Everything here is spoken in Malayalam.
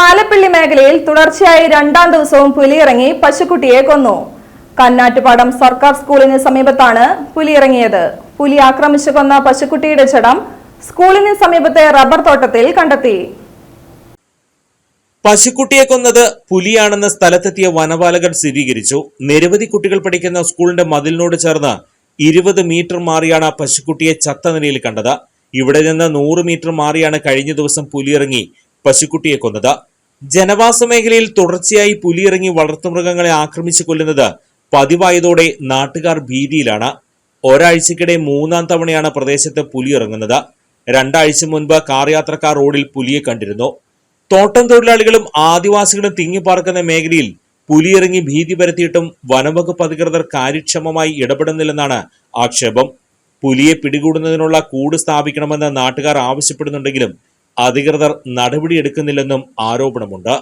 പാലപ്പള്ളി മേഖലയിൽ തുടർച്ചയായി രണ്ടാം ദിവസവും പുലിയിറങ്ങി പശുക്കുട്ടിയെ കൊന്നു. കന്നാറ്റുപാടം സർക്കാർ സ്കൂളിന് സമീപത്താണ് പുലിയിറങ്ങിയത്. പുലി ആക്രമിച്ചു കൊന്ന പശുക്കുട്ടിയുടെ ചടം സ്കൂളിന് സമീപത്തെ റബ്ബർ തോട്ടത്തിൽ കണ്ടെത്തി. പശുക്കുട്ടിയെ കൊന്നത് പുലിയാണെന്ന സ്ഥലത്തെത്തിയ വനപാലകർ സ്ഥിരീകരിച്ചു. നിരവധി കുട്ടികൾ പഠിക്കുന്ന സ്കൂളിന്റെ മതിലിനോട് ചേർന്ന് ഇരുപത് മീറ്റർ മാറിയാണ് പശുക്കുട്ടിയെ ചത്ത നിലയിൽ കണ്ടത്. ഇവിടെ നിന്ന് നൂറ് മീറ്റർ മാറിയാണ് കഴിഞ്ഞ ദിവസം പുലിയിറങ്ങി പശുക്കുട്ടിയെ കൊന്നത്. ജനവാസ മേഖലയിൽ തുടർച്ചയായി പുലിയിറങ്ങി വളർത്തുമൃഗങ്ങളെ ആക്രമിച്ചു കൊല്ലുന്നത് പതിവായതോടെ നാട്ടുകാർ ഭീതിയിലാണ്. ഒരാഴ്ചക്കിടെ മൂന്നാം തവണയാണ് പ്രദേശത്ത് പുലി ഇറങ്ങുന്നത് രണ്ടാഴ്ച മുൻപ് കാർ യാത്രക്കാർ റോഡിൽ പുലിയെ കണ്ടിരുന്നു. തോട്ടം തൊഴിലാളികളും ആദിവാസികളും തിങ്ങിപ്പാർക്കുന്ന മേഖലയിൽ പുലിയിറങ്ങി ഭീതി പരത്തിയിട്ടും വനംവകുപ്പ് അധികൃതർ കാര്യക്ഷമമായി ഇടപെടുന്നില്ലെന്നാണ് ആക്ഷേപം. പുലിയെ പിടികൂടുന്നതിനുള്ള കൂട് സ്ഥാപിക്കണമെന്ന് നാട്ടുകാർ ആവശ്യപ്പെടുന്നുണ്ടെങ്കിലും അധികൃതർ നടപടിയെടുക്കുന്നില്ലെന്നും ആരോപണമുണ്ട്.